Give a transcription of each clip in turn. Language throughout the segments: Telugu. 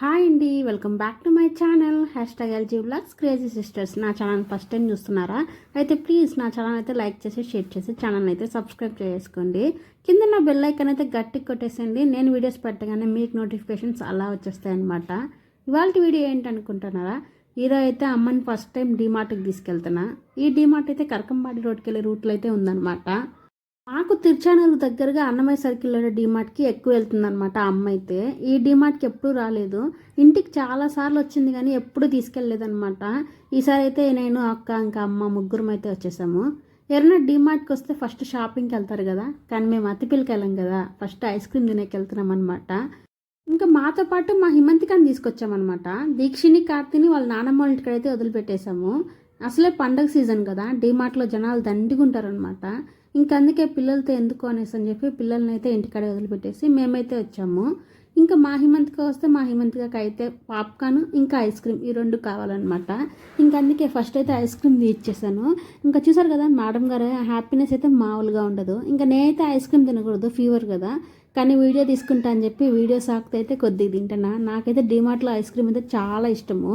హాయ్ అండి welcome back to my channel. Hashtag LG blogs crazy sisters. నా ఛానల్ ఫస్ట్ టైం చూస్తున్నారా? అయితే ప్లీజ్ నా ఛానల్ అయితే లైక్ చేసి షేర్ చేసి ఛానల్ అయితే సబ్స్క్రైబ్ చేసుకోండి. కింద నా బెల్ ఐకన్ అయితే గట్టి కొట్టేసండి నేను వీడియోస్ పెట్టగానే మీకు నోటిఫికేషన్స్ అలా వచ్చేస్తాయన్నమాట. ఇవాళ వీడియో ఏంటనుకుంటున్నారా? ఈరోజు అయితే అమ్మని ఫస్ట్ టైం డీమార్ట్కి తీసుకెళ్తున్నా. ఈ డీమార్ట్ అయితే కరకంబాడి రోడ్కి వెళ్ళే రూట్లో అయితే ఉందన్నమాట. మాకు తిరుచానూరు దగ్గరగా అన్నమయ్య సర్కిల్లో డిమార్ట్కి ఎక్కువ వెళ్తుందనమాట అమ్మ అయితే. ఈ డీమార్ట్కి ఎప్పుడు రాలేదు. ఇంటికి చాలా సార్లు వచ్చింది కానీ ఎప్పుడు తీసుకెళ్ళలేదనమాట ఈసారి అయితే నేను అక్క ఇంకా అమ్మ ముగ్గురం అయితే వచ్చేసాము. ఎవరైనా డిమార్ట్కి వస్తే ఫస్ట్ షాపింగ్కి వెళ్తారు కదా. కానీ మేము అతిపిల్లకి వెళ్ళాం కదా. ఫస్ట్ ఐస్ క్రీమ్ తినేకి వెళ్తున్నాం అనమాట ఇంకా మాతో పాటు మా హిమంతికాన్ని తీసుకొచ్చామన్నమాట. దీక్షిని కార్తీని వాళ్ళ నానమ్మ వాళ్ళ ఇంటికైతే వదిలిపెట్టేశాము. అసలే పండగ సీజన్ కదా. డీమార్ట్లో జనాలు దండిగా ఉంటారనమాట అందుకే పిల్లలతో ఎందుకు అనేసి అని చెప్పి పిల్లల్ని అయితే ఇంటికాడ వదిలిపెట్టేసి మేమైతే వచ్చాము. ఇంకా మా హిమంత్కి వస్తే మా హిమంతికకి అయితే పాప్కార్న్ ఇంకా ఐస్ క్రీమ్ ఈ రెండు కావాలన్నమాట. ఇంకా అందుకే ఫస్ట్ అయితే ఐస్ క్రీమ్ ఇచ్చేసాను ఇంకా చూసారు కదా మేడం గారు హ్యాపీనెస్ అయితే మామూలుగా ఉండదు. ఇంకా నేనైతే ఐస్ క్రీమ్ తినకూడదు ఫీవర్ కదా. కానీ వీడియో తీసుకుంటా అని చెప్పి వీడియో సాకుతో అయితే కొద్దిగా తింటానా నాకైతే డిమార్ట్లో ఐస్ క్రీమ్ అయితే చాలా ఇష్టము.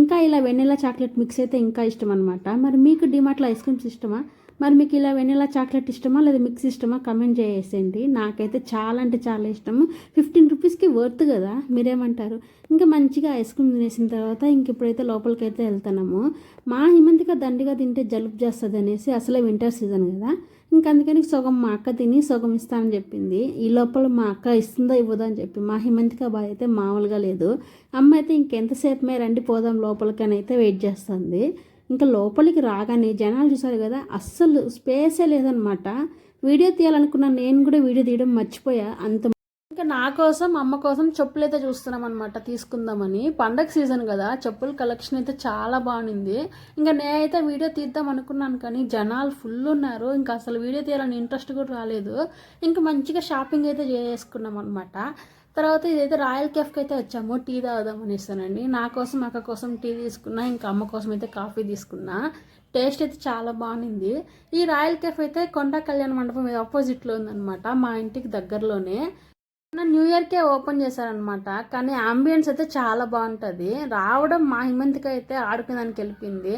ఇంకా ఇలా వెన్నెలా చాక్లెట్ మిక్స్ అయితే ఇంకా ఇష్టం అనమాట మరి మీకు డిమార్ట్లో ఐస్ క్రీమ్స్ ఇష్టమా? మరి మీకు ఇలా వెనీలా చాక్లెట్ ఇష్టమా? లేదా మిక్స్ ఇష్టమా? కమెంట్ చేసేయండి. నాకైతే చాలా అంటే చాలా ఇష్టము. ఫిఫ్టీన్ రూపీస్కి వర్త్ కదా? మీరేమంటారు? ఇంకా మంచిగా ఐస్ క్రీమ్ తినేసిన తర్వాత ఇంక ఇప్పుడైతే లోపలికి అయితే వెళ్తున్నాము మా హిమంతిక దండిగా తింటే జలుబు చేస్తుంది అనేసి అసలే వింటర్ సీజన్ కదా? ఇంకా అందుకని సగం మా అక్క తిని సగం ఇస్తానని చెప్పింది. ఈ లోపల మా అక్క ఇస్తుందో ఇవ్వదో అని చెప్పి మా హిమంతిక బాధ అయితే మామూలుగా లేదు. అమ్మ అయితే ఇంకెంతసేపు మే రండి పోదాం లోపలికని అయితే వెయిట్ చేస్తుంది. ఇంకా లోపలికి రాగానే జనాలు చూశారు కదా అస్సలు స్పేసే లేదనమాట వీడియో తీయాలనుకున్న నేను కూడా వీడియో తీయడం మర్చిపోయా. అంత ఇంకా నా కోసం అమ్మ కోసం చెప్పులు అయితే చూస్తున్నాం అనమాట తీసుకుందామని. పండగ సీజన్ కదా చెప్పుల కలెక్షన్ అయితే చాలా బాగుంది ఇంకా నేనైతే వీడియో తీద్దాం అనుకున్నాను కానీ జనాలు ఫుల్ ఉన్నారు. ఇంకా అసలు వీడియో తీయాలని ఇంట్రెస్ట్ కూడా రాలేదు. ఇంకా మంచిగా షాపింగ్ అయితే చేసుకున్నాం అనమాట తర్వాత ఇదైతే రాయల్ కెఫ్కి అయితే వచ్చాము. టీ తాగుదాం అనేసానండి. నా కోసం అక్క కోసం టీ తీసుకున్నా ఇంకా అమ్మ కోసం అయితే కాఫీ తీసుకున్నా. టేస్ట్ అయితే చాలా బాగుంది ఈ రాయల్ కెఫ్ అయితే కొండ కళ్యాణ మండపం మీద ఆపోజిట్లో ఉందన్నమాట. మా ఇంటికి దగ్గరలోనే. న్యూ ఇయర్కే ఓపెన్ చేశారనమాట కానీ అంబియన్స్ అయితే చాలా బాగుంటుంది. రావడం మా హిమంతిక అయితే ఆడుకునేదానికి వెళ్ళిపోయింది.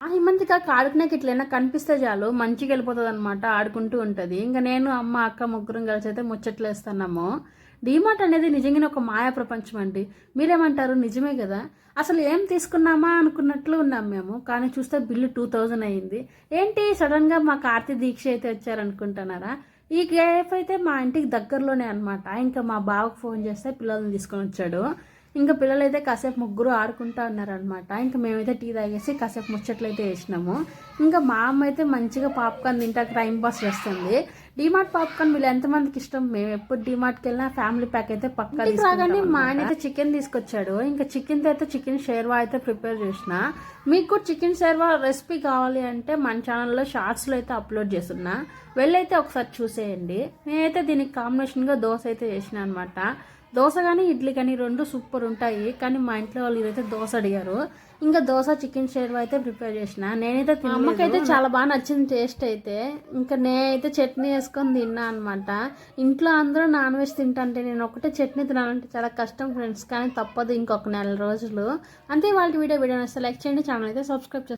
ఆ హిమంతిక ఆడుకునేకి ఇట్లైనా కనిపిస్తే చాలు మంచిగా వెళ్ళిపోతుంది అనమాట ఆడుకుంటూ ఉంటుంది. ఇంకా నేను అమ్మ అక్క ముగ్గురం కలిసి అయితే ముచ్చట్లు వేస్తున్నాము. డీమార్ట్ అనేది నిజంగానే ఒక మాయా ప్రపంచం అండి. మీరేమంటారు? నిజమే కదా. అసలు ఏం తీసుకున్నామా అనుకున్నట్లు ఉన్నాం మేము. కానీ చూస్తే బిల్లు టూ థౌజండ్ అయ్యింది ఏంటి? సడన్గా మా కార్తీ దీక్ష అయితే వచ్చారనుకుంటున్నారా? ఈ గ్యాప్ అయితే మా ఇంటికి దగ్గరలోనే అనమాట ఇంకా మా బావకు ఫోన్ చేస్తే పిల్లల్ని తీసుకొని వచ్చాడు. ఇంకా పిల్లలు అయితే కాసేపు ముగ్గురు ఆడుకుంటా ఉన్నారనమాట ఇంకా మేమైతే టీ తాగేసి కాసేపు ముచ్చట్లు అయితే వేసినాము. ఇంకా మా అమ్మ అయితే మంచిగా పాప్కార్న్ తింటా టైం పాస్ చేస్తుంది. డిమార్ట్ పాప్కార్న్ వీళ్ళు ఎంతమందికి ఇష్టం? మేము ఎప్పుడు డిమార్ట్కి వెళ్ళినా ఫ్యామిలీ ప్యాక్ అయితే పక్కా రాగానే మా ఆయన అయితే చికెన్ తీసుకొచ్చాడు. ఇంకా చికెన్ అయితే చికెన్ షేర్వా అయితే ప్రిపేర్ చేసిన. మీకు కూడా చికెన్ షేర్వా రెసిపీ కావాలి అంటే మన ఛానల్లో షార్ట్స్లో అయితే అప్లోడ్ చేస్తున్నా. వెళ్ళైతే ఒకసారి చూసేయండి. నేనైతే దీనికి కాంబినేషన్గా దోశ అయితే చేసిన అనమాట దోశ కానీ ఇడ్లీ కానీ రెండు సూపర్ ఉంటాయి. కానీ మా ఇంట్లో వాళ్ళు ఇదైతే దోశ అడిగారు. ఇంకా దోశ చికెన్ షేర్వా అయితే ప్రిపేర్ చేసిన. నేనైతే అమ్మకైతే చాలా బాగా నచ్చింది టేస్ట్ అయితే. ఇంకా నేనైతే చట్నీ వేసుకొని తిన్నా అనమాట ఇంట్లో అందరూ నాన్ వెజ్ తింటంటే నేను ఒకటే చట్నీ తినాలంటే చాలా కష్టం ఫ్రెండ్స్. కానీ తప్పదు ఇంకొక నెల రోజులు. అంతే వాళ్ళకి వీడియో వీడియో లైక్ చేయండి. ఛానల్ అయితే సబ్స్క్రైబ్